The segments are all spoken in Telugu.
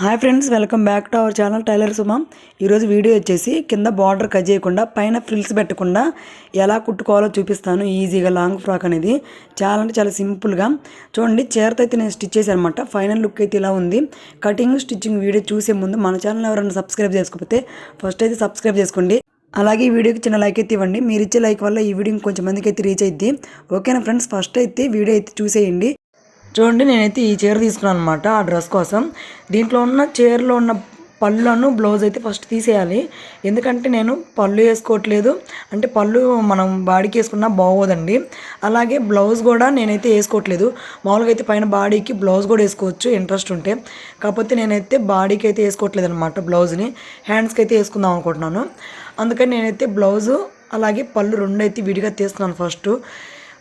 Hi friends welcome back to our channel tailor Suma ఈరోజు వీడియో వచ్చేసి కింద బార్డర్ కట్ చేయకుండా పైన ఫ్రిల్స్ పెట్టకుండా ఎలా కుట్టుకోవాలో చూపిస్తాను. ఈజీగా లాంగ్ ఫ్రాక్ అనేది చాలా అంటే చాలా సింపుల్గా చూడండి చీరతో అయితే నేను స్టిచ్ చేశాను అనమాట ఫైనల్ లుక్ అయితే ఇలా ఉంది. కటింగ్ స్టిచ్చింగ్ వీడియో చూసే ముందు మన ఛానల్ ఎవరైనా సబ్స్క్రైబ్ చేసుకోకపోతే ఫస్ట్ అయితే సబ్స్క్రైబ్ చేసుకోండి. అలాగే ఈ వీడియోకి చిన్న లైక్ అయితే ఇవ్వండి. మీరు ఇచ్చే లైక్ వల్ల ఈ వీడియో కొంచెం మందికి అయితే రీచ్ అయింది ఓకేనా ఫ్రెండ్స్ ఫస్ట్ అయితే వీడియో అయితే చూసేయండి. చూడండి నేనైతే ఈ చీర తీసుకున్నాను అనమాట ఆ డ్రెస్ కోసం. దీంట్లో ఉన్న చీరలో ఉన్న పళ్ళును బ్లౌజ్ అయితే ఫస్ట్ తీసేయాలి. ఎందుకంటే నేను పళ్ళు వేసుకోవట్లేదు. అంటే పళ్ళు మనం బాడీకి వేసుకున్నా బాగోదండి. అలాగే బ్లౌజ్ కూడా నేనైతే వేసుకోవట్లేదు. మామూలుగా అయితే పైన బాడీకి బ్లౌజ్ కూడా వేసుకోవచ్చు ఇంట్రెస్ట్ ఉంటే. కాకపోతే నేనైతే బాడీకి అయితే వేసుకోవట్లేదు అనమాట బ్లౌజ్ని. హ్యాండ్స్కి అయితే వేసుకుందాం అనుకుంటున్నాను. అందుకని నేనైతే బ్లౌజు అలాగే పళ్ళు రెండు అయితే విడిగా తీస్తున్నాను ఫస్ట్.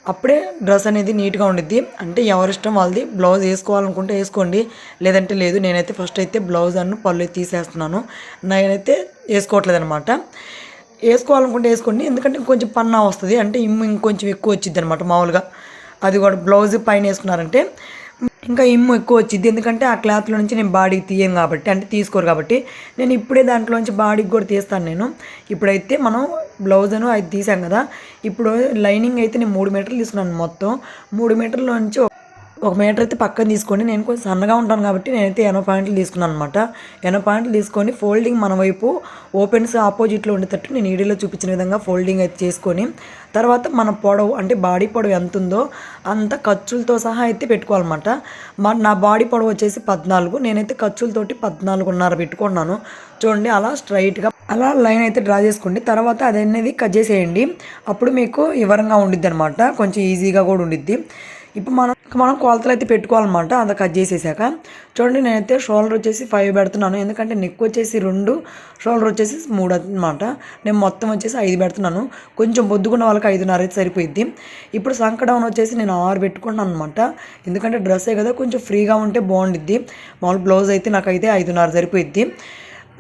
అప్పుడే డ్రెస్ అనేది నీట్గా ఉండిద్ది. అంటే ఎవరిష్టం వాళ్ళది. బ్లౌజ్ వేసుకోవాలనుకుంటే వేసుకోండి. లేదంటే లేదు. నేనైతే ఫస్ట్ అయితే బ్లౌజ్ అన్ను పళ్ళు తీసేస్తున్నాను. నేనైతే వేసుకోవట్లేదు అనమాట వేసుకోవాలనుకుంటే వేసుకోండి. ఎందుకంటే కొంచెం పన్నా వస్తుంది. అంటే ఇమ్ము ఇంకొంచెం ఎక్కువ వచ్చింది అనమాట మామూలుగా. అది కూడా బ్లౌజ్ పైన వేసుకున్నారంటే ఇంకా ఇమ్ము ఎక్కువ వచ్చింది ఎందుకంటే ఆ క్లాత్లో నుంచి నేను బాడీకి తీయను కాబట్టి అంటే తీసుకోరు కాబట్టి నేను ఇప్పుడే దాంట్లోంచి బాడీకి కూడా తీస్తాను నేను. ఇప్పుడైతే మనం బ్లౌజ్ అను అది తీసాం కదా. ఇప్పుడు లైనింగ్ అయితే నేను మూడు మీటర్లు తీసుకున్నాను మొత్తం. మూడు మీటర్ల నుంచి ఒక మీటర్ అయితే పక్కన తీసుకొని నేను కొంచెం సన్నగా ఉంటాను కాబట్టి నేనైతే ఎనభై పాయింట్లు తీసుకున్నాను అనమాట ఎనభై పాయింట్లు తీసుకొని ఫోల్డింగ్ మన వైపు ఓపెన్స్ ఆపోజిట్లో ఉండేటట్టు నేను ఈడీలో చూపించిన విధంగా ఫోల్డింగ్ అయితే చేసుకొని తర్వాత మన పొడవు అంటే బాడీ పొడవు ఎంత ఉందో అంత ఖర్చులతో సహా అయితే పెట్టుకోవాలన్నమాట. మా నా బాడీ పొడవు వచ్చేసి పద్నాలుగు నేనైతే ఖర్చులతోటి పద్నాలుగున్నర పెట్టుకున్నాను. చూడండి అలా స్ట్రైట్గా అలా లైన్ అయితే డ్రా చేసుకోండి. తర్వాత అది అనేది కట్ చేసేయండి. అప్పుడు మీకు వివరంగా ఉండిద్ది అనమాట కొంచెం ఈజీగా కూడా ఉండిద్ది. ఇప్పుడు మనం మనం కొలతలు అయితే పెట్టుకోవాలన్నమాట. అంత కట్ చేసేసాక. చూడండి నేనైతే షోల్డర్ వచ్చేసి ఫైవ్ పెడుతున్నాను. ఎందుకంటే నెక్ వచ్చేసి రెండు షోల్డర్ వచ్చేసి మూడు అనమాట నేను మొత్తం వచ్చేసి ఐదు పెడుతున్నాను. కొంచెం బొద్దుకున్న వాళ్ళకి ఐదున్నర అయితే సరిపోయిద్ది. ఇప్పుడు సంక డౌన్ వచ్చేసి నేను ఆరు పెట్టుకుంటున్నాను అనమాట ఎందుకంటే డ్రెస్సే కదా కొంచెం ఫ్రీగా ఉంటే బాగుండిద్ది. మామూలు బ్లౌజ్ అయితే నాకైతే ఐదున్నర సరిపోయిద్ది.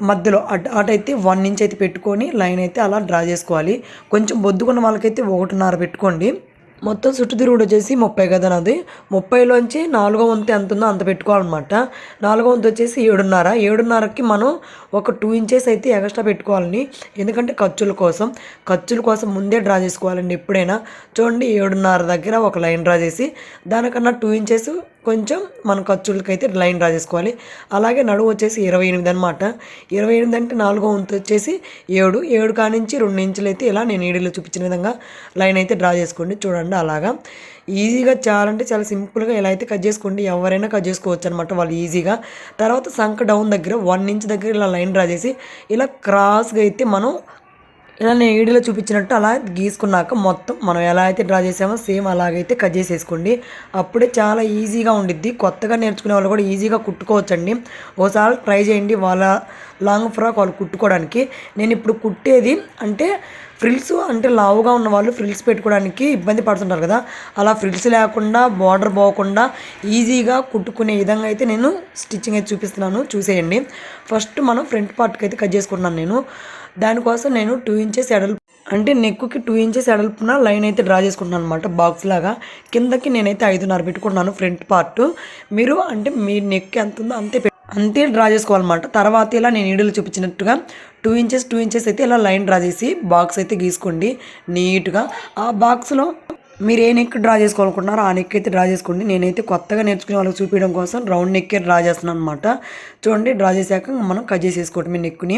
మధ్యలో అటు అటైతే వన్ ఇంచ్ అయితే పెట్టుకొని లైన్ అయితే అలా డ్రా చేసుకోవాలి. కొంచెం బొద్దుకున్న వాళ్ళకైతే ఒకటిన్నర పెట్టుకోండి. మొత్తం చుట్టు తిరుగుడు వచ్చేసి ముప్పై కదా నాది. ముప్పైలోంచి నాలుగో వంతు ఎంత ఉందో అంత పెట్టుకోవాలన్నమాట. నాలుగో వంతు వచ్చేసి ఏడున్నర. ఏడున్నరకి మనం ఒక టూ ఇంచెస్ అయితే ఎక్స్ట్రా పెట్టుకోవాలని ఎందుకంటే ఖర్చుల కోసం. ఖర్చుల కోసం ముందే డ్రా చేసుకోవాలండి ఎప్పుడైనా. చూడండి ఏడున్నర దగ్గర ఒక లైన్ డ్రా చేసి దానికన్నా టూ ఇంచెస్ కొంచెం మన ఖర్చులకైతే లైన్ డ్రా చేసుకోవాలి. అలాగే నడువు వచ్చేసి ఇరవై ఎనిమిది అనమాట ఇరవై ఎనిమిది అంటే నాలుగో వంతు వచ్చేసి ఏడు. ఏడు కానించి రెండు ఇంచులు అయితే ఇలా నేను ఈడీలో చూపించిన విధంగా లైన్ అయితే డ్రా చేసుకోండి. చూడండి అలాగా. ఈజీగా చాలా అంటే చాలా సింపుల్గా ఎలా అయితే కట్ చేసుకోండి. ఎవరైనా కట్ చేసుకోవచ్చు అనమాట వాళ్ళు ఈజీగా. తర్వాత సంక డౌన్ దగ్గర వన్ ఇంచ్ దగ్గర ఇలా లైన్ డ్రా చేసి ఇలా క్రాస్గా అయితే మనం ఇలా నేను వీడియోలో చూపించినట్టు అలా గీసుకున్నాక మొత్తం మనం ఎలా అయితే డ్రా చేసామో సేమ్ అలాగైతే కట్ చేసేసుకోండి. అప్పుడే చాలా ఈజీగా ఉండిద్ది. కొత్తగా నేర్చుకునే వాళ్ళు కూడా ఈజీగా కుట్టుకోవచ్చండి. ఒకసారి ట్రై చేయండి వాళ్ళ లాంగ్ ఫ్రాక్ వాళ్ళు కుట్టుకోవడానికి. నేను ఇప్పుడు కుట్టేది అంటే ఫ్రిల్స్ అంటే లావుగా ఉన్న వాళ్ళు ఫ్రిల్స్ పెట్టుకోవడానికి ఇబ్బంది పడుతుంటారు కదా. అలా ఫ్రిల్స్ లేకుండా బార్డర్ పోకుండా ఈజీగా కుట్టుకునే విధంగా అయితే నేను స్టిచ్చింగ్ అయితే చూపిస్తున్నాను. చూసేయండి. ఫస్ట్ మనం ఫ్రంట్ పార్ట్కి అయితే కట్ చేసుకుంటున్నాను నేను. దానికోసం నేను టూ ఇంచెస్ ఎడల్పు అంటే నెక్కి టూ ఇంచెస్ ఎడల్పున లైన్ అయితే డ్రా చేసుకుంటున్నాను అనమాట బాక్స్ లాగా. కిందకి నేనైతే ఐదున్నర పెట్టుకుంటున్నాను ఫ్రంట్ పార్ట్ మీరు అంటే మీ నెక్ ఎంత ఉందో అంతే అంతే డ్రా చేసుకోవాలన్నమాట. తర్వాత ఇలా నేను ఈడలు చూపించినట్టుగా టూ ఇంచెస్ టూ ఇంచెస్ అయితే ఇలా లైన్ డ్రా చేసి బాక్స్ అయితే గీసుకోండి నీట్గా ఆ బాక్స్లో మీరు ఏ నెక్ డ్రా చేసుకోవాలనుకుంటున్నారో ఆ నెక్ అయితే డ్రా చేసుకోండి. నేనైతే కొత్తగా నేర్చుకునే వాళ్ళకి చూపించడం కోసం రౌండ్ నెక్కే డ్రా చేస్తున్నాను అనమాట చూడండి డ్రా చేశాక మనం కట్ చేసేసుకోవటం మీ నెక్ని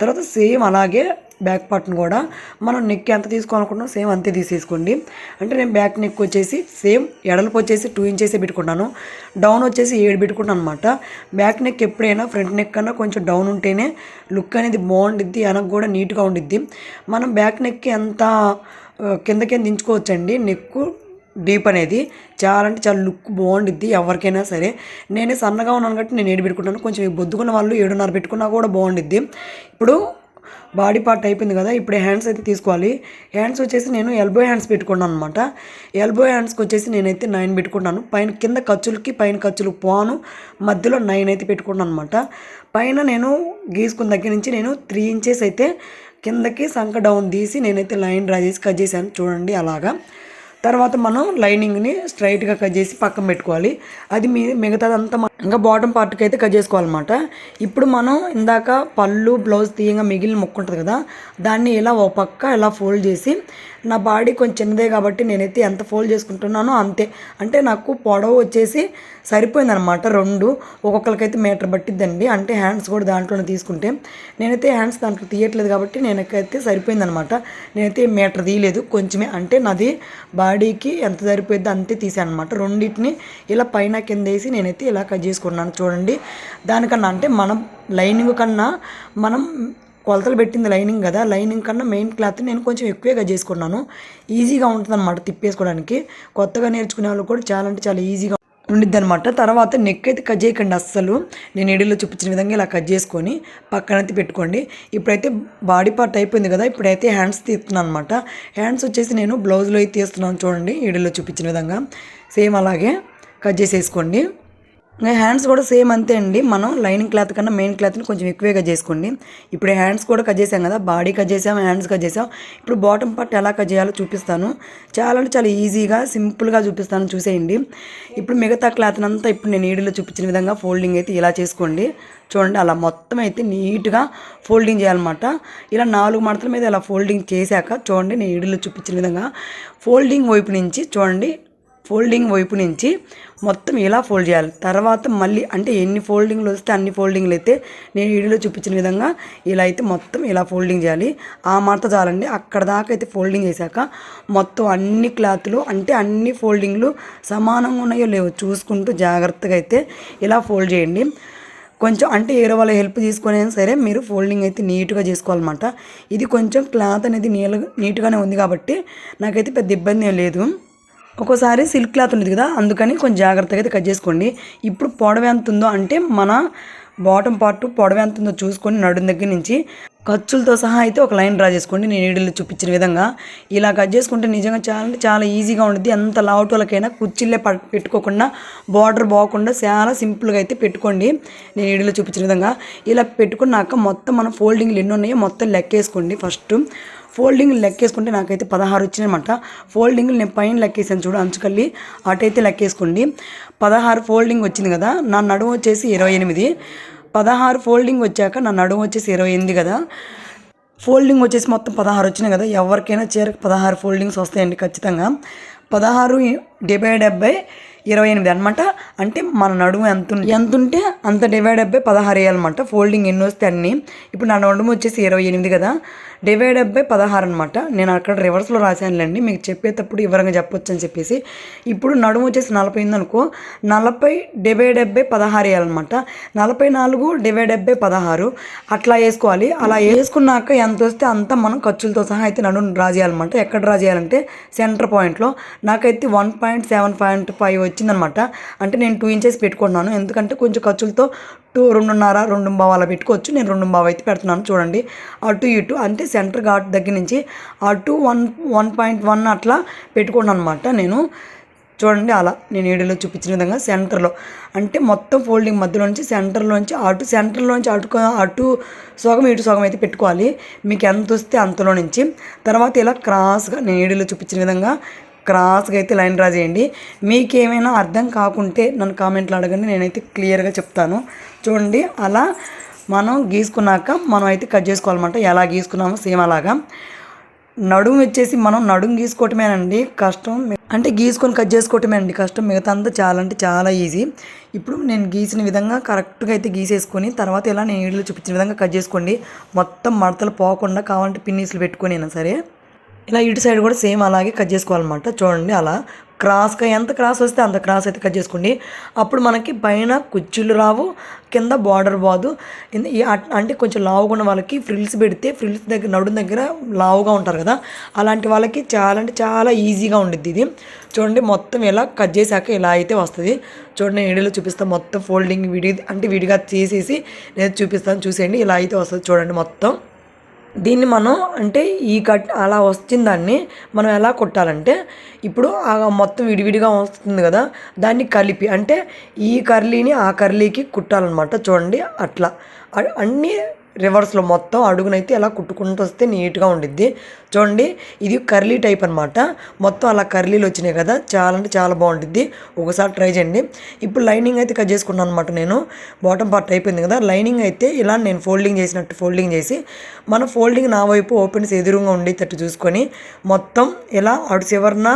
తర్వాత సేమ్ అలాగే బ్యాక్ పార్ట్ని కూడా మనం నెక్ ఎంత తీసుకోవాలనుకుంటున్నాం సేమ్ అంతే తీసేసుకోండి. అంటే నేను బ్యాక్ నెక్ వచ్చేసి సేమ్ ఎడలపు వచ్చేసి టూ ఇంచెస్ పెట్టుకుంటాను. డౌన్ వచ్చేసి ఏడు పెట్టుకుంటాను అనమాట బ్యాక్ నెక్ ఎప్పుడైనా ఫ్రంట్ నెక్ కన్నా కొంచెం డౌన్ ఉంటేనే లుక్ అనేది బాగుండిద్ది వెనక్కి కూడా నీట్గా ఉండిద్ది. మనం బ్యాక్ నెక్కి ఎంత కిందకే దించుకోవచ్చండి నెక్కు డీప్ అనేది చాలా అంటే చాలా లుక్ బాగుండిద్ది ఎవరికైనా సరే. నేనే సన్నగా ఉన్నాను కాబట్టి నేను ఏడు పెట్టుకుంటాను. కొంచెం బొద్దుకున్న వాళ్ళు ఏడున్నర పెట్టుకున్నా కూడా బాగుండిద్ది. ఇప్పుడు బాడీ పార్ట్ అయిపోయింది కదా ఇప్పుడు హ్యాండ్స్ అయితే తీసుకోవాలి. హ్యాండ్స్ వచ్చేసి నేను ఎల్బో హ్యాండ్స్ పెట్టుకున్నాను అనమాట ఎల్బో హ్యాండ్స్కి వచ్చేసి నేనైతే నైన్ పెట్టుకుంటాను పైన కింద ఖర్చులకి పైన ఖర్చులు పోను. మధ్యలో నైన్ అయితే పెట్టుకున్నాను అనమాట పైన నేను గీసుకున్న దగ్గర నుంచి నేను త్రీ ఇంచెస్ అయితే కిందకి సంక డౌన్ తీసి నేనైతే లైన్ డ్రా చేసి కట్ చేశాను. చూడండి అలాగా. తర్వాత మనం లైనింగ్ని స్ట్రైట్గా కట్ చేసి పక్కన పెట్టుకోవాలి. అది మీ మిగతాదంతా ఇంకా బాటమ్ పార్ట్కి అయితే కట్ చేసుకోవాలన్నమాట. ఇప్పుడు మనం ఇందాక పళ్ళు బ్లౌజ్ తీయంగా మిగిలిన ముక్క ఉంటుంది కదా దాన్ని ఇలా ఓ పక్క ఇలా ఫోల్డ్ చేసి నా బాడీ కొంచెం చిన్నదే కాబట్టి నేనైతే ఎంత ఫోల్డ్ చేసుకుంటున్నానో అంతే. అంటే నాకు పొడవు వచ్చేసి సరిపోయిందనమాట రెండు. ఒక్కొక్కరికైతే మీటర్ పట్టిద్దండి. అంటే హ్యాండ్స్ కూడా దాంట్లోనే తీసుకుంటే. నేనైతే హ్యాండ్స్ దాంట్లో తీయట్లేదు కాబట్టి నేనకైతే సరిపోయిందనమాట నేనైతే మీటర్ తీయలేదు. కొంచెమే. అంటే నాది బాడీకి ఎంత సరిపోయిద్దో అంతే తీసాను అనమాట రెండింటిని ఇలా పైన కింద వేసి నేనైతే ఇలా కట్ చేసుకున్నాను. చూడండి దానికన్నా అంటే మనం లైనింగ్ కన్నా మనం కొలతలు పెట్టింది లైనింగ్ కదా లైనింగ్ కన్నా మెయిన్ క్లాత్ నేను కొంచెం ఎక్కువగా చేసుకున్నాను. ఈజీగా ఉంటుంది అనమాట తిప్పేసుకోవడానికి. కొత్తగా నేర్చుకునే వాళ్ళు కూడా చాలా అంటే చాలా ఈజీగా ఉండిద్ది అనమాట తర్వాత నెక్ అయితే కట్ చేయకండి అస్సలు. నేను ఎడిలో చూపించిన విధంగా ఇలా కట్ చేసుకొని పక్కనైతే పెట్టుకోండి. ఇప్పుడైతే బాడీ పార్ట్ అయిపోయింది కదా ఇప్పుడైతే హ్యాండ్స్ తీస్తున్నాను అనమాట హ్యాండ్స్ వచ్చేసి నేను బ్లౌజ్లో అయితే తీస్తున్నాను చూడండి ఎడిలో చూపించిన విధంగా. సేమ్ అలాగే కట్ చేసేసుకోండి. ఇంకా హ్యాండ్స్ కూడా సేమ్ అంతే అండి. మనం లైనింగ్ క్లాత్ కన్నా మెయిన్ క్లాత్ని కొంచెం ఎక్కువగా చేసుకోండి. ఇప్పుడు హ్యాండ్స్ కూడా కట్ చేసాం కదా బాడీ కట్ చేసాం హ్యాండ్స్ కట్ చేసాం ఇప్పుడు బాటమ్ పార్ట్ ఎలా కట్ చేయాలో చూపిస్తాను. చాలా అంటే చాలా ఈజీగా సింపుల్గా చూపిస్తాను చూసేయండి. ఇప్పుడు మిగతా క్లాత్ అంతా ఇప్పుడు నేను ఈడిలో చూపించిన విధంగా ఫోల్డింగ్ అయితే ఇలా చేసుకోండి. చూడండి అలా మొత్తం అయితే నీట్గా ఫోల్డింగ్ చేయాలన్నమాట. ఇలా నాలుగు మడతల మీద ఇలా ఫోల్డింగ్ చేశాక చూడండి నేను ఈడిలో చూపించిన విధంగా ఫోల్డింగ్ వైపు నుంచి చూడండి ఫోల్డింగ్ వైపు నుంచి మొత్తం ఇలా ఫోల్డ్ చేయాలి? తర్వాత మళ్ళీ అంటే ఎన్ని ఫోల్డింగ్లు వస్తే అన్ని ఫోల్డింగ్లు అయితే నేను వీడియోలో చూపించిన విధంగా ఇలా అయితే మొత్తం ఇలా ఫోల్డింగ్ చేయాలి? ఆ మాట చాలండి. అక్కడ దాకా అయితే ఫోల్డింగ్ చేశాక మొత్తం అన్ని క్లాత్లు అంటే అన్ని ఫోల్డింగ్లు సమానంగా ఉన్నాయో లేవో చూసుకుంటూ జాగ్రత్తగా అయితే ఇలా ఫోల్డ్ చేయండి. కొంచెం అంటే ఏరో వాళ్ళ హెల్ప్ తీసుకొని సరే మీరు ఫోల్డింగ్ అయితే నీట్గా చేసుకోవాలన్నమాట. ఇది కొంచెం క్లాత్ అనేది నీళ్ళ నీట్గానే ఉంది కాబట్టి నాకైతే పెద్ద ఇబ్బంది ఏం లేదు. ఒక్కోసారి సిల్క్ క్లాత్ ఉంది కదా అందుకని కొంచెం జాగ్రత్తగా అయితే కట్ చేసుకోండి. ఇప్పుడు పొడవ ఎంత ఉందో అంటే మన బాటమ్ పార్ట్ పొడవ ఎంత ఉందో చూసుకొని నడుం దగ్గర నుంచి ఖర్చులతో సహా అయితే ఒక లైన్ డ్రా చేసుకోండి. నేను నీడిల్లో చూపించిన విధంగా. ఇలా కట్ చేసుకుంటే నిజంగా చాలా అంటే చాలా ఈజీగా ఉంటుంది ఎంత లావుటోలకైనా కుర్చీలే పెట్టుకోకుండా బార్డర్ పోకుండా చాలా సింపుల్గా అయితే పెట్టుకోండి. నేను నీడిల్లో చూపించిన విధంగా. ఇలా పెట్టుకున్నాక మొత్తం మన ఫోల్డింగ్లు ఎన్ని ఉన్నాయో మొత్తం లెక్కేసుకోండి. ఫస్ట్ ఫోల్డింగ్ లెక్కేసుకుంటే నాకైతే పదహారు వచ్చినాయన్నమాట. ఫోల్డింగ్లు నేను పైన లెక్కేసాను చూడు అంచుకల్లి. అటైతే లెక్కేసుకోండి. పదహారు ఫోల్డింగ్ వచ్చింది కదా నా నడుము వచ్చేసి ఇరవై ఎనిమిది. పదహారు ఫోల్డింగ్ వచ్చాక నా నడుము వచ్చేసి ఇరవై ఎనిమిది కదా. ఫోల్డింగ్ వచ్చేసి మొత్తం పదహారు వచ్చినాయి కదా ఎవరికైనా చీరకు పదహారు ఫోల్డింగ్స్ వస్తాయండి ఖచ్చితంగా. పదహారు డెబ్బై డెబ్బై ఇరవై ఎనిమిది అనమాట అంటే మన నడుము ఎంత ఎంత ఉంటే అంత డివైడ్ అబ్బాయి పదహారు వేయాలన్నమాట ఫోల్డింగ్ ఎన్ని వస్తే అన్ని. ఇప్పుడు నా నడుము వచ్చేసి ఇరవై ఎనిమిది కదా. డివైడ్ అబ్బాయి పదహారు అనమాట నేను అక్కడ రివర్స్లో రాశానులేండి. మీకు చెప్పేటప్పుడు వివరంగా చెప్పొచ్చు అని చెప్పేసి. ఇప్పుడు నడుము వచ్చేసి నలభై ఉందనుకో నలభై డివైడ్ అబ్బాయి పదహారు వేయాలన్నమాట నలభై నాలుగు డివైడ్ అబ్బాయి పదహారు. అట్లా వేసుకోవాలి. అలా వేసుకున్నాక ఎంత వస్తే అంత మనం ఖర్చులతో సహా అయితే నడుము డ్రా చేయాలన్నమాట ఎక్కడ డ్రా చేయాలంటే సెంటర్ పాయింట్లో నాకైతే one point seven point five వచ్చిందనమాట అంటే నేను టూ ఇంచెస్ పెట్టుకుంటున్నాను. ఎందుకంటే కొంచెం ఖర్చులతో టూ రెండున్నర రెండు బావ అలా పెట్టుకోవచ్చు. నేను రెండు బావ అయితే పెడుతున్నాను చూడండి. అటు ఇటు అంటే సెంటర్ ఘాట్ దగ్గర నుంచి అటు వన్ వన్ పాయింట్ వన్ అట్లా పెట్టుకున్నాను అనమాట నేను. చూడండి అలా నేను వీడియోలో చూపించిన విధంగా సెంటర్లో అంటే మొత్తం ఫోల్డింగ్ మధ్యలో నుంచి సెంటర్లోంచి అటు సెంటర్లోంచి అటు అటు సగం ఇటు సగం అయితే పెట్టుకోవాలి. మీకు ఎంత వస్తే అంతలో నుంచి. తర్వాత ఇలా క్రాస్గా నేను వీడియోలో చూపించిన విధంగా క్రాస్గా అయితే లైన్ డ్రా చేయండి. మీకు ఏమైనా అర్థం కాకుంటే నన్ను కామెంట్లో అడగండి నేనైతే క్లియర్గా చెప్తాను. చూడండి అలా మనం గీసుకున్నాక మనం అయితే కట్ చేసుకోవాలన్నమాట. ఎలా గీసుకున్నామో సేమ్ అలాగా. నడుము వచ్చేసి మనం నడుము గీసుకోవటమేనండి కష్టం అంటే గీసుకొని కట్ చేసుకోవటమేనండి కష్టం. మిగతా అంతా చాలా అంటే చాలా ఈజీ. ఇప్పుడు నేను గీసిన విధంగా కరెక్ట్గా అయితే గీసేసుకొని తర్వాత ఇలా నేను వీడియోలో చూపించిన విధంగా కట్ చేసుకోండి. మొత్తం మడతలు పోకుండా కావాలంటే పిన్నీసులు పెట్టుకొని అయినా సరే. ఇలా ఇటు సైడ్ కూడా సేమ్ అలాగే కట్ చేసుకోవాలన్నమాట. చూడండి అలా క్రాస్గా ఎంత క్రాస్ వస్తే అంత క్రాస్ అయితే కట్ చేసుకోండి. అప్పుడు మనకి పైన కుచ్చులు రావు కింద బార్డర్ పోదు. అట్- అంటే కొంచెం లావుగా ఉన్న వాళ్ళకి ఫ్రిల్స్ పెడితే ఫ్రిల్స్ దగ్గర నడుం దగ్గర లావుగా ఉంటారు కదా. అలాంటి వాళ్ళకి చాలా అంటే చాలా ఈజీగా ఉండిద్ది ఇది. చూడండి మొత్తం ఇలా కట్ చేశాక ఇలా అయితే వస్తుంది. చూడండి నేను వీడియోలో చూపిస్తాను మొత్తం ఫోల్డింగ్ విడి అంటే విడిగా చేసేసి నేను చూపిస్తాను చూసేయండి. ఇలా అయితే వస్తుంది చూడండి మొత్తం. దీన్ని మనం అంటే ఈ కట్ అలా వచ్చిన దాన్ని మనం ఎలా కొట్టాలంటే ఇప్పుడు ఆ మొత్తం విడివిడిగా వస్తుంది కదా దాన్ని కలిపి అంటే ఈ కర్లీని ఆ కర్లీకి కుట్టాలన్నమాట. చూడండి అట్లా. అన్నీ రివర్స్లో మొత్తం అడుగునైతే ఇలా కుట్టుకుంటూ వస్తే నీట్గా ఉండిద్ది. చూడండి ఇది కర్లీ టైప్ అనమాట మొత్తం అలా కర్లీలు వచ్చినాయి కదా చాలా అంటే చాలా బాగుంటుంది ఒకసారి ట్రై చేయండి. ఇప్పుడు లైనింగ్ అయితే కట్ చేసుకున్నాను అనమాట నేను. బాటమ్ పార్ట్ అయిపోయింది కదా లైనింగ్ అయితే ఇలా నేను ఫోల్డింగ్ చేసినట్టు ఫోల్డింగ్ చేసి మన ఫోల్డింగ్ నా వైపు ఓపెన్స్ ఎదురుగా ఉండేటట్టు చూసుకొని మొత్తం ఇలా అటు చివరన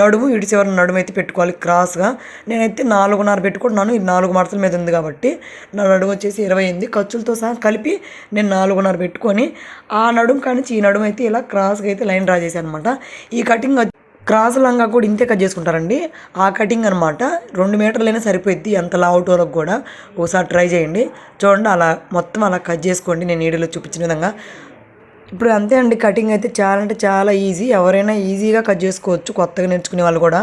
నడుము ఇటు చివరన నడుము అయితే పెట్టుకోవాలి క్రాస్గా. నేనైతే నాలుగున్నర పెట్టుకుంటున్నాను. ఇది నాలుగు మడతల మీద ఉంది కాబట్టి నా నడుము వచ్చేసి ఇరవై ఎనిమిది. ఖర్చులతో సహా కలిపి నేను నాలుగున్నర పెట్టుకొని ఆ నడుము కానీ ఈ నడుము అయితే ఇలా క్రాస్గా అయితే లైన్ డ్రా చేశాను అనమాట ఈ కటింగ్ క్రాస్ లంగా కూడా ఇంతే కట్ చేసుకుంటారండి. ఆ కటింగ్ అనమాట రెండు మీటర్లైనా సరిపోద్ది ఎంత లావుట్ వరకు కూడా. ఒకసారి ట్రై చేయండి. చూడండి అలా మొత్తం అలా కట్ చేసుకోండి. నేను వీడియోలో చూపించిన విధంగా. ఇప్పుడు అంతే అండి కటింగ్ అయితే చాలా అంటే చాలా ఈజీ ఎవరైనా ఈజీగా కట్ చేసుకోవచ్చు కొత్తగా నేర్చుకునే వాళ్ళు కూడా.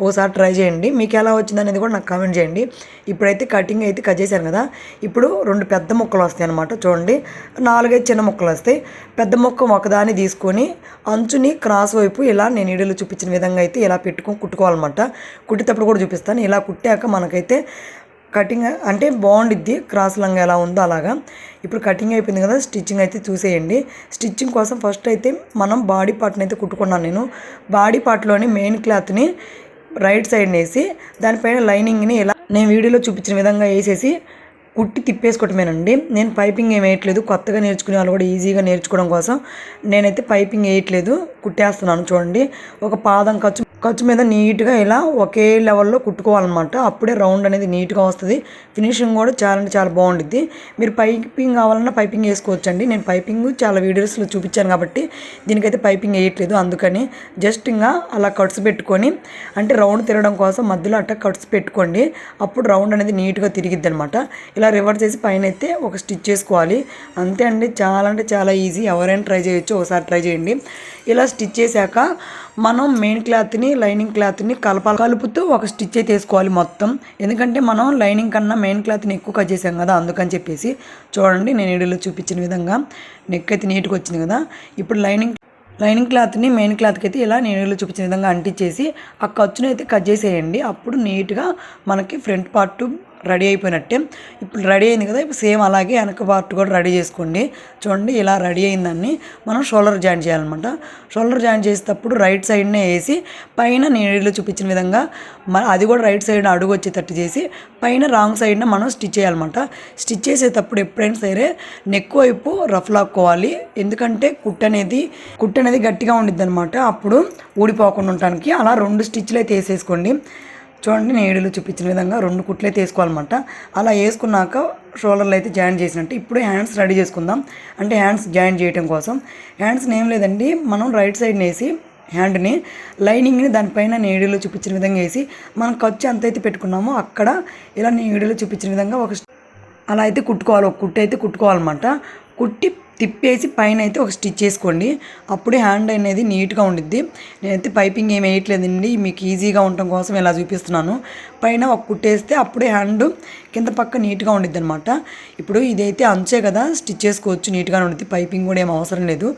ఒకసారి ట్రై చేయండి. మీకు ఎలా వచ్చింది అనేది కూడా నాకు కామెంట్ చేయండి. ఇప్పుడైతే కటింగ్ అయితే కట్ చేశాను కదా. ఇప్పుడు రెండు పెద్ద ముక్కలు వస్తాయి అనమాట చూడండి. నాలుగైదు చిన్న ముక్కలు వస్తాయి. పెద్ద ముక్క ఒకదాన్ని తీసుకొని అంచుని క్రాస్ వైపు ఇలా నేను ఇడలు చూపించిన విధంగా అయితే ఇలా పెట్టుకొని కుట్టుకోవాలన్నమాట. కుట్టేటప్పుడు కూడా చూపిస్తాను. ఇలా కుట్టాక మనకైతే కటింగ్ అంటే బాగుండిద్ది. క్రాస్ లంగా ఎలా ఉందో అలాగా. ఇప్పుడు కటింగ్ అయిపోయింది కదా స్టిచ్చింగ్ అయితే చూసేయండి. స్టిచ్చింగ్ కోసం ఫస్ట్ అయితే మనం బాడీ పార్ట్ని అయితే కుట్టుకున్నాను నేను. బాడీ పార్ట్లోని మెయిన్ క్లాత్ని రైట్ సైడ్ వేసి దానిపైన లైనింగ్ని ఇలా నేను వీడియోలో చూపించిన విధంగా వేసేసి కుట్టి తిప్పేసుకోవటమేనండి. నేను పైపింగ్ ఏం వేయట్లేదు. కొత్తగా నేర్చుకునే వాళ్ళు కూడా ఈజీగా నేర్చుకోవడం కోసం నేనైతే పైపింగ్ వేయట్లేదు. కుట్టేస్తున్నాను చూడండి. ఒక పాదం ఖర్చు ఖర్చు మీద నీట్గా ఇలా ఒకే లెవెల్లో కుట్టుకోవాలన్నమాట. అప్పుడే రౌండ్ అనేది నీట్గా వస్తుంది. ఫినిషింగ్ కూడా చాలా అంటే చాలా బాగుంటుంది మీరు పైపింగ్ కావాలన్నా పైపింగ్ వేసుకోవచ్చండి. నేను పైపింగ్ చాలా వీడియోస్లో చూపించాను కాబట్టి దీనికైతే పైపింగ్ వేయట్లేదు. అందుకని జస్ట్ ఇంకా అలా కట్స్ పెట్టుకొని అంటే రౌండ్ తిరగడం కోసం మధ్యలో అట్ట కట్స్ పెట్టుకోండి. అప్పుడు రౌండ్ అనేది నీట్గా తిరిగిద్ది అనమాట ఇలా రివర్స్ చేసి పైన అయితే ఒక స్టిచ్ చేసుకోవాలి. అంతే అండి. చాలా అంటే చాలా ఈజీ. ఎవరైనా ట్రై చేయొచ్చు. ఒకసారి ట్రై చేయండి. ఇలా స్టిచ్ చేశాక మనం మెయిన్ క్లాత్ని లైనింగ్ క్లాత్ని కలపాలి కలుపుతూ ఒక స్టిచ్ అయితే వేసుకోవాలి మొత్తం. ఎందుకంటే మనం లైనింగ్ కన్నా మెయిన్ క్లాత్ని ఎక్కువ కట్ చేసాం కదా అందుకని చెప్పేసి. చూడండి నేను ఇడిలో చూపించిన విధంగా నెక్ అయితే నీట్గా వచ్చింది కదా. ఇప్పుడు లైనింగ్ లైనింగ్ క్లాత్ని మెయిన్ క్లాత్కి అయితే ఇలా నేను చూపించిన విధంగా అంటించేసి ఆ ఖర్చును అయితే కట్ చేసేయండి. అప్పుడు నీట్గా మనకి ఫ్రంట్ పార్ట్ రెడీ అయిపోయినట్టే. ఇప్పుడు రెడీ అయింది కదా ఇప్పుడు సేమ్ అలాగే వెనక పార్ట్ కూడా రెడీ చేసుకోండి. చూడండి ఇలా రెడీ అయిందాన్ని మనం షోల్డర్ జాయిన్ చేయాలన్నమాట. షోల్డర్ జాయిన్ చేసేటప్పుడు రైట్ సైడ్నే వేసి పైన నేను చూపించిన విధంగా అది కూడా రైట్ సైడ్ అడుగు వచ్చేటట్టు చేసి పైన రాంగ్ సైడ్న మనం స్టిచ్ చేయాలన్నమాట. స్టిచ్ చేసేటప్పుడు ఎప్పుడైనా సరే నెక్ వైపు రఫ్ లాక్కోవాలి. ఎందుకంటే కుట్ అనేది కుట్ అనేది గట్టిగా ఉండిద్ది అనమాట అప్పుడు ఊడిపోకుండా ఉండటానికి అలా రెండు స్టిచ్లు అయితే వేసేసుకోండి. చూడండి నేను ఏడులో చూపించిన విధంగా రెండు కుట్లు అయితే వేసుకోవాలన్నమాట. అలా వేసుకున్నాక షోల్డర్లు అయితే జాయిన్ చేసినట్టు. ఇప్పుడు హ్యాండ్స్ రెడీ చేసుకుందాం. అంటే హ్యాండ్స్ జాయిన్ చేయడం కోసం. హ్యాండ్స్ని ఏం లేదండి మనం రైట్ సైడ్ని వేసి హ్యాండ్ని లైనింగ్ని దానిపైన నేడులో చూపించిన విధంగా వేసి మనం ఖర్చు ఎంత అయితే పెట్టుకున్నామో అక్కడ ఇలా నేడులో చూపించిన విధంగా ఒక అలా అయితే కుట్టుకోవాలి. ఒక కుట్టు అయితే కుట్టుకోవాలన్నమాట. కుట్టి తిప్పేసి పైన అయితే ఒక స్టిచ్ చేసుకోండి. అప్పుడే హ్యాండ్ అనేది నీట్గా ఉండిద్ది. నేనైతే పైపింగ్ ఏమి వేయట్లేదండి. మీకు ఈజీగా ఉండటం కోసం ఇలా చూపిస్తున్నాను. పైన ఒక కుట్టేస్తే అప్పుడే హ్యాండ్ కింద పక్క నీట్గా ఉండిద్ది అనమాట ఇప్పుడు ఇదైతే అంచే కదా. స్టిచ్ చేసుకోవచ్చు నీట్గా ఉండిద్ది. పైపింగ్ కూడా ఏం అవసరం లేదు.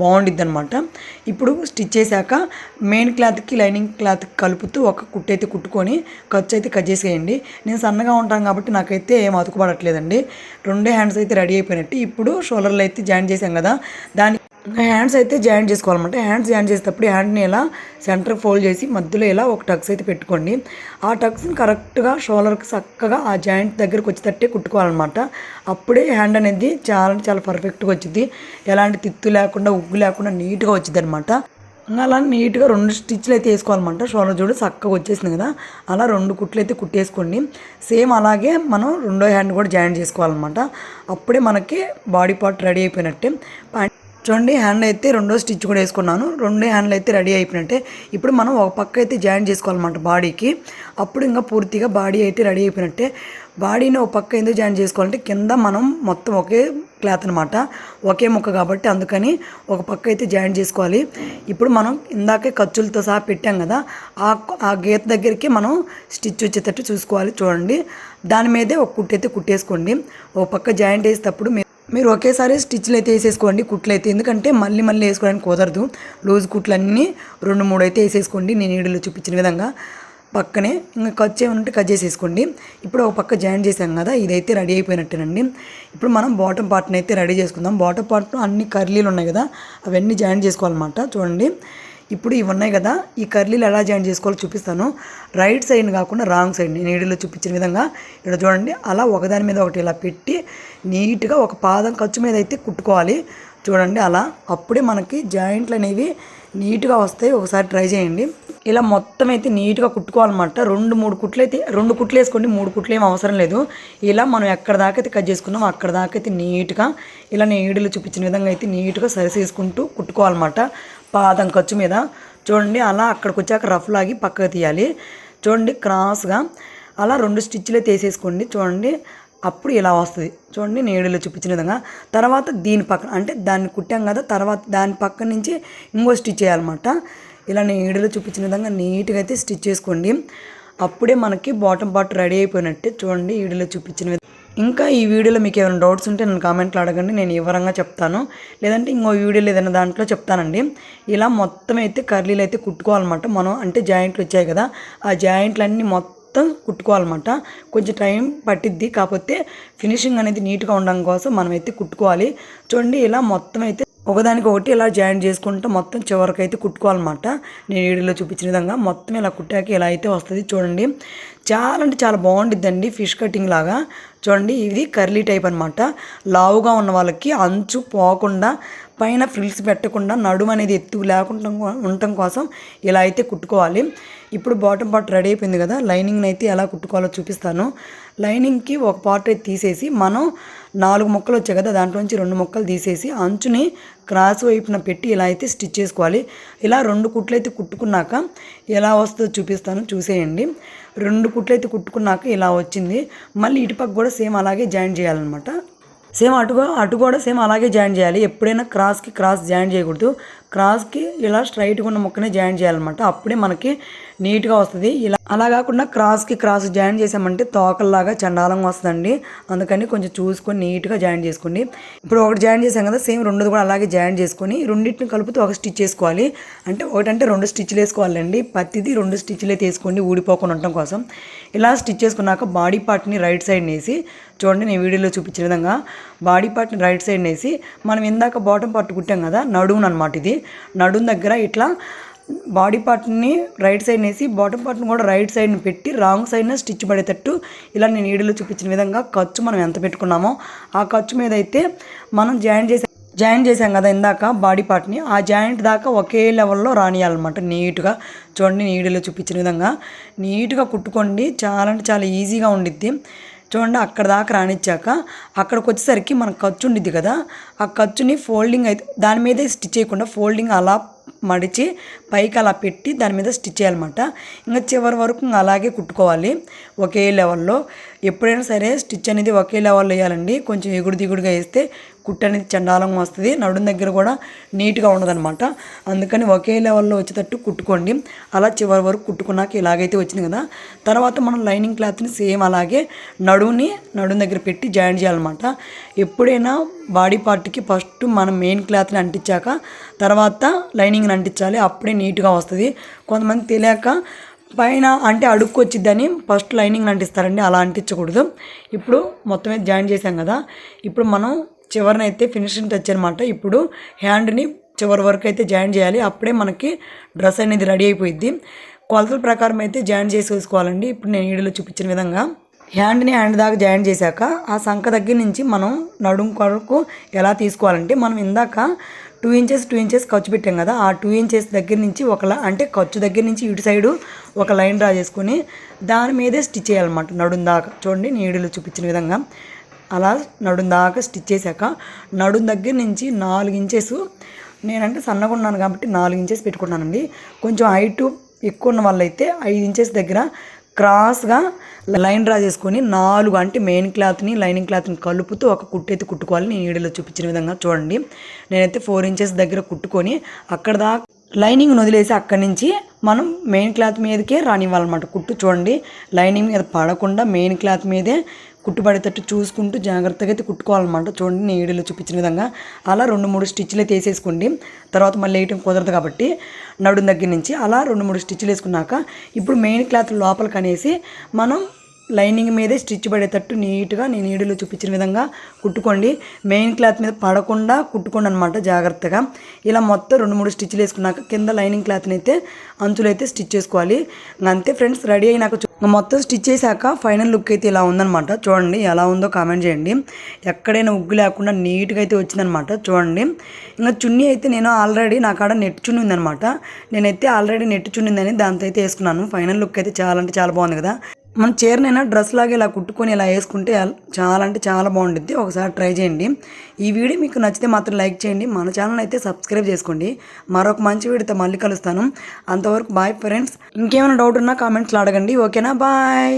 బాగుండిద్ది అనమాట ఇప్పుడు స్టిచ్ చేశాక మెయిన్ క్లాత్కి లైనింగ్ క్లాత్ కలుపుతూ ఒక కుట్టు అయితే కుట్టుకొని ఖర్చు అయితే కట్ చేసేయండి. నేను సన్నగా ఉంటాను కాబట్టి నాకైతే ఏం అతుకుపడట్లేదండి. రెండే హ్యాండ్స్ అయితే రెడీ అయిపోయినట్టు. ఇప్పుడు షోల్డర్లు అయితే జాయిన్ చేశాం కదా దాని హ్యాండ్స్ అయితే జాయిన్ చేసుకోవాలన్నమాట. హ్యాండ్స్ జాయిన్ చేసేటప్పుడు హ్యాండ్ని ఇలా సెంటర్ ఫోల్డ్ చేసి మధ్యలో ఇలా ఒక టక్స్ అయితే పెట్టుకోండి. ఆ టక్స్ని కరెక్ట్గా షోల్డర్కి చక్కగా ఆ జాయింట్ దగ్గరకు వచ్చేటట్టే కుట్టుకోవాలన్నమాట. అప్పుడే హ్యాండ్ అనేది చాలా చాలా పర్ఫెక్ట్గా వచ్చింది ఎలాంటి తిత్తు లేకుండా ఉగ్గు లేకుండా నీట్గా వచ్చింది అనమాట అలా నీట్గా రెండు స్టిచ్లు అయితే వేసుకోవాలన్నమాట. షోల్డర్ చూడు చక్కగా వచ్చేసింది కదా. అలా రెండు కుట్లు అయితే కుట్టేసుకోండి. సేమ్ అలాగే మనం రెండో హ్యాండ్ కూడా జాయిన్ చేసుకోవాలన్నమాట. అప్పుడే మనకి బాడీ పార్ట్ రెడీ అయిపోయినట్టే. చూడండి హ్యాండ్ అయితే రెండో స్టిచ్ కూడా వేసుకున్నాను. రెండు హ్యాండ్లు అయితే రెడీ అయిపోయినట్టే. ఇప్పుడు మనం ఒక పక్క అయితే జాయిన్ చేసుకోవాలన్నమాట బాడీకి అప్పుడు ఇంకా పూర్తిగా బాడీ అయితే రెడీ అయిపోయినట్టే. బాడీని ఒక పక్క ఎందుకు జాయిన్ చేసుకోవాలంటే కింద మనం మొత్తం ఒకే క్లాత్ అనమాట ఒకే ముక్క కాబట్టి అందుకని ఒక పక్క అయితే జాయిన్ చేసుకోవాలి. ఇప్పుడు మనం ఇందాకే ఖర్చులతో సహా పెట్టాం కదా ఆ ఆ గీత దగ్గరికి మనం స్టిచ్ వచ్చేటట్టు చూసుకోవాలి. చూడండి దాని మీదే ఒక కుట్టి అయితే కుట్టేసుకోండి. ఒక పక్క జాయింట్ వేసేటప్పుడు మీరు ఒకేసారి స్టిచ్లు అయితే వేసేసుకోండి కుట్లు అయితే ఎందుకంటే మళ్ళీ మళ్ళీ వేసుకోవడానికి కుదరదు. లూజ్ కుట్లన్నీ రెండు మూడు అయితే వేసేసుకోండి నేను వీడియోలో చూపించిన విధంగా. పక్కనే ఇంకా కట్ చేయమంటే కట్ చేసేసుకోండి. ఇప్పుడు ఒక పక్క జాయిన్ చేసాం కదా ఇదైతే రెడీ అయిపోయినట్టేనండి. ఇప్పుడు మనం బాటమ్ పార్ట్ని అయితే రెడీ చేసుకుందాం. బాటమ్ పార్ట్లో అన్ని కర్లీలు ఉన్నాయి కదా అవన్నీ జాయిన్ చేసుకోవాలన్నమాట. చూడండి. ఇప్పుడు ఇవి ఉన్నాయి కదా ఈ కర్లీలు ఎలా జాయిన్ చేసుకోవాలో చూపిస్తాను. రైట్ సైడ్ కాకుండా రాంగ్ సైడ్ నేను వీడియోలో చూపించిన విధంగా ఇక్కడ చూడండి. అలా ఒకదాని మీద ఒకటి ఇలా పెట్టి నీట్గా ఒక పాదం ఖర్చు మీద అయితే కుట్టుకోవాలి. చూడండి అలా. అప్పుడే మనకి జాయింట్లు అనేవి నీట్గా వస్తాయి. ఒకసారి ట్రై చేయండి. ఇలా మొత్తం అయితే నీట్గా కుట్టుకోవాలన్నమాట. రెండు మూడు కుట్లు అయితే రెండు కుట్లు వేసుకోండి. మూడు కుట్లు ఏం అవసరం లేదు. ఇలా మనం ఎక్కడ దాకా అయితే కట్ చేసుకున్నాం అక్కడ దాకా అయితే నీట్గా ఇలా నేను చూపించిన విధంగా అయితే నీట్గా సరిసేసుకుంటూ కుట్టుకోవాలన్నమాట. పాదం ఖర్చు మీద. చూడండి అలా అక్కడికి వచ్చాక రఫ్ లాగి పక్కకు తీయాలి. చూడండి క్రాస్గా అలా రెండు స్టిచ్లే తీసేసుకోండి చూడండి అప్పుడు ఇలా వస్తుంది. చూడండి నేడులో చూపించిన విధంగా. తర్వాత దీని పక్కన అంటే దాన్ని కుట్టాం కదా తర్వాత దాని పక్క నుంచి ఇంకో స్టిచ్ చేయాలన్నమాట ఇలా నేడులో చూపించిన విధంగా నీట్గా అయితే స్టిచ్ చేసుకోండి. అప్పుడే మనకి బాటమ్ పార్ట్ రెడీ అయిపోయినట్టే. చూడండి ఈ చూపించిన విధంగా. ఇంకా ఈ వీడియోలో మీకు ఏమైనా డౌట్స్ ఉంటే నన్ను కామెంట్లో అడగండి నేను వివరంగా చెప్తాను. లేదంటే ఇంకో వీడియోలో ఏదైనా దాంట్లో చెప్తానండి. ఇలా మొత్తం అయితే కర్లీలు అయితే కుట్టుకోవాలన్నమాట. మనం అంటే జాయింట్లు వచ్చాయి కదా ఆ జాయింట్లన్నీ మొత్తం కుట్టుకోవాలన్నమాట. కొంచెం టైం పట్టిద్ది కాకపోతే ఫినిషింగ్ అనేది నీట్గా ఉండడం కోసం మనం అయితే కుట్టుకోవాలి. చూడండి ఇలా మొత్తం అయితే ఒకదానికి ఒకటి ఇలా జాయిన్ చేసుకుంటూ మొత్తం చివరికి అయితే కుట్టుకోవాలన్నమాట. నేను వీడియోలో చూపించిన విధంగా మొత్తం ఇలా కుట్టాక ఇలా అయితే వస్తుంది. చూడండి చాలా అంటే చాలా బాగుండిద్దండి ఫిష్ కటింగ్ లాగా. చూడండి ఇది కర్లీ టైప్ అనమాట లావుగా ఉన్న వాళ్ళకి అంచు పోకుండా పైన ఫ్రిల్స్ పెట్టకుండా నడుము అనేది ఎత్తు లేకుండా ఉండటం కోసం ఇలా అయితే కుట్టుకోవాలి. ఇప్పుడు బాటమ్ పార్ట్ రెడీ అయిపోయింది కదా లైనింగ్ని అయితే ఎలా కుట్టుకోవాలో చూపిస్తాను. లైనింగ్కి ఒక పార్ట్ అయితే తీసేసి మనం నాలుగు ముక్కలు వచ్చాయి కదా దాంట్లోంచి రెండు ముక్కలు తీసేసి అంచుని క్రాస్ వైపున పెట్టి ఇలా అయితే స్టిచ్ చేసుకోవాలి. ఇలా రెండు కుట్లు అయితే కుట్టుకున్నాక ఎలా వస్తుందో చూపిస్తాను చూసేయండి. రెండు కుట్లు అయితే కుట్టుకున్నాక ఇలా వచ్చింది. మళ్ళీ ఇటుపక్క కూడా సేమ్ అలాగే జాయిన్ చేయాలన్నమాట. సేమ్ అటు అటు కూడా సేమ్ అలాగే జాయిన్ చేయాలి. ఎప్పుడైనా క్రాస్కి క్రాస్ జాయిన్ చేయకూడదు. క్రాస్కి ఇలా స్ట్రైట్గా ఉన్న ముక్కనే జాయిన్ చేయాలన్నమాట. అప్పుడే మనకి నీట్గా వస్తుంది. ఇలా అలా కాకుండా క్రాస్కి క్రాస్ జాయిన్ చేసామంటే తోకల్లాగా చండాలంగా వస్తుందండి. అందుకని కొంచెం చూసుకొని నీట్గా జాయిన్ చేసుకోండి. ఇప్పుడు ఒకటి జాయిన్ చేసాం కదా సేమ్ రెండు కూడా అలాగే జాయిన్ చేసుకొని రెండింటిని కలుపుతూ ఒక స్టిచ్ చేసుకోవాలి. అంటే ఒకటంటే రెండు స్టిచ్లు వేసుకోవాలండి. పత్తిది రెండు స్టిచ్లే తీసుకోండి ఊడిపోకుండా ఉండటం కోసం. ఇలా స్టిచ్ చేసుకున్నాక బాడీ పార్ట్ని రైట్ సైడ్ వేసి చూడండి నేను వీడియోలో చూపించిన విధంగా బాడీ పార్ట్ని రైట్ సైడ్ వేసి మనం ఇందాక బాటమ్ పట్టుకుంటాం కదా నడువునమాట ఇది. నడుం దగ్గర ఇట్లా బాడీ పార్ట్ని రైట్ సైడ్ వేసి బాటమ్ పార్ట్ని కూడా రైట్ సైడ్ని పెట్టి రాంగ్ సైడ్న స్టిచ్ పడేటట్టు ఇలా నేను వీడియోలో చూపించిన విధంగా ఖర్చు మనం ఎంత పెట్టుకున్నామో ఆ ఖర్చు మీద అయితే మనం జాయిన్ చేసే జాయిన్ చేసాం కదా ఇందాక బాడీ పార్ట్ని ఆ జాయింట్ దాకా ఒకే లెవెల్లో రానియాలన్నమాట నీట్గా. చూడండి నీడలో చూపించిన విధంగా. నీట్గా కుట్టుకోండి చాలా అంటే చాలా ఈజీగా ఉండిద్ది. చూడండి అక్కడ దాకా రానిచ్చాక అక్కడికి వచ్చేసరికి మనకు ఖర్చు ఉండిద్ది కదా. ఆ ఖర్చుని ఫోల్డింగ్ అయితే దాని మీదే స్టిచ్ చేయకుండా ఫోల్డింగ్ అలా మడిచి పైకి అలా పెట్టి దాని మీద స్టిచ్ చేయాలన్నమాట. ఇంకా చివరి వరకు ఇంకా అలాగే కుట్టుకోవాలి. ఒకే లెవెల్లో ఎప్పుడైనా సరే స్టిచ్ అనేది ఒకే లెవెల్లో వేయాలండి. కొంచెం ఎగుడు దిగుడుగా వేస్తే కుట్టు అనేది చండాలంగా వస్తుంది. నడుం దగ్గర కూడా నీట్గా ఉండదన్నమాట. అందుకని ఒకే లెవెల్లో వచ్చేటట్టు కుట్టుకోండి. అలా చివరి వరకు కుట్టుకున్నాక ఇలాగైతే వచ్చింది కదా. తర్వాత మనం లైనింగ్ క్లాత్ని సేమ్ అలాగే నడువుని నడుం దగ్గర పెట్టి జాయిన్ చేయాలన్నమాట. ఎప్పుడైనా బాడీ పార్ట్కి ఫస్ట్ మనం మెయిన్ క్లాత్ని అంటించాక తర్వాత లైనింగ్ని అంటించాలి. అప్పుడే నీట్గా వస్తుంది. కొంతమంది తెలియక పైన అంటే అడుక్కు వచ్చిద్దని ఫస్ట్ లైనింగ్ అంటిస్తారండి అలా అంటించకూడదు ఇప్పుడు మొత్తం అయితే జాయిన్ చేసాం కదా ఇప్పుడు మనం చివరినైతే అయితే ఫినిషింగ్ టచ్ అనమాట ఇప్పుడు హ్యాండ్ని చివరి వరకు అయితే జాయిన్ చేయాలి అప్పుడే మనకి డ్రెస్ అనేది రెడీ అయిపోయింది కొలతల ప్రకారం అయితే జాయిన్ చేసుకోవాలండి ఇప్పుడు నేను వీడియోలో చూపించిన విధంగా. హ్యాండ్ని హ్యాండ్ దాకా జాయిన్ చేశాక ఆ సంఖ దగ్గర నుంచి మనం నడుం కొరకు ఎలా తీసుకోవాలంటే మనం ఇందాక టూ ఇంచెస్ టూ ఇంచెస్ ఖర్చు పెట్టాం కదా. ఆ టూ ఇంచెస్ దగ్గర నుంచి ఒక అంటే ఖర్చు దగ్గర నుంచి ఇటు సైడు ఒక లైన్ డ్రా చేసుకొని దాని మీదే స్టిచ్ చేయాలన్నమాట నడుం దాకా. చూడండి నీడిలో చూపించిన విధంగా. అలా నడుం దాకా స్టిచ్ చేశాక నడుం దగ్గర నుంచి నాలుగు ఇంచెస్ నేనంటే సన్నగా ఉన్నాను కాబట్టి నాలుగు ఇంచెస్ పెట్టుకున్నానండి. కొంచెం హైట్ ఎక్కువ ఉన్న వాళ్ళైతే ఐదు ఇంచెస్ దగ్గర క్రాస్గా లైన్ డ్రా చేసుకొని నాలుగు అంటే మెయిన్ క్లాత్ని లైనింగ్ క్లాత్ని కలుపుతూ ఒక కుట్టైతే కుట్టుకోవాలి నేను వీడియోలో చూపించిన విధంగా చూడండి. నేనైతే ఫోర్ ఇంచెస్ దగ్గర కుట్టుకొని అక్కడ దాకా లైనింగ్ వదిలేసి అక్కడి నుంచి మనం మెయిన్ క్లాత్ మీదకే రానివ్వాలన్నమాట. కుట్టు చూడండి. లైనింగ్ మీద పడకుండా మెయిన్ క్లాత్ మీదే కుట్టుబడేటట్టు చూసుకుంటూ జాగ్రత్తగా అయితే కుట్టుకోవాలన్నమాట. చూడండి నేను వీడియోలో చూపించిన విధంగా. అలా రెండు మూడు స్టిచ్లు అయితే వేసేసుకోండి. తర్వాత మళ్ళీ వేయటం కుదరదు కాబట్టి నడుం దగ్గర నుంచి అలా రెండు మూడు స్టిచ్లు వేసుకున్నాక ఇప్పుడు మెయిన్ క్లాత్ లోపల కనేసి మనం లైనింగ్ మీదే స్టిచ్ పడేటట్టు నీట్గా నేను నీడిలో చూపించిన విధంగా కుట్టుకోండి. మెయిన్ క్లాత్ మీద పడకుండా కుట్టుకోండి అనమాట జాగ్రత్తగా. ఇలా మొత్తం రెండు మూడు స్టిచ్లు వేసుకున్నాక కింద లైనింగ్ క్లాత్ని అయితే అంచులైతే స్టిచ్ చేసుకోవాలి. అంతే ఫ్రెండ్స్ రెడీ అయినాక మొత్తం స్టిచ్ చేశాక ఫైనల్ లుక్ అయితే ఇలా ఉందన్నమాట. చూడండి ఎలా ఉందో కామెంట్ చేయండి. ఎక్కడైనా ఉగ్గు లేకుండా నీట్గా అయితే వచ్చిందనమాట చూడండి. ఇంకా చున్నీ అయితే నేను ఆల్రెడీ నా కాడ నెట్ చున్నీ ఉందనమాట నేనైతే ఆల్రెడీ నెట్ చున్నీ ఉందని దాంతో అయితే వేసుకున్నాను. ఫైనల్ లుక్ అయితే చాలా అంటే చాలా బాగుంది కదా. మన చీరనైనా డ్రెస్ లాగా ఇలా కుట్టుకొని ఇలా వేసుకుంటే చాలా అంటే చాలా బాగుంటుంది ఒకసారి ట్రై చేయండి. ఈ వీడియో మీకు నచ్చితే మాత్రం లైక్ చేయండి. మన ఛానల్ అయితే సబ్స్క్రైబ్ చేసుకోండి. మరొక మంచి వీడియోతో మళ్ళీ కలుస్తాను. అంతవరకు బాయ్ ఫ్రెండ్స్. ఇంకేమైనా డౌట్ ఉన్నా కామెంట్స్లో అడగండి. ఓకేనా? బాయ్.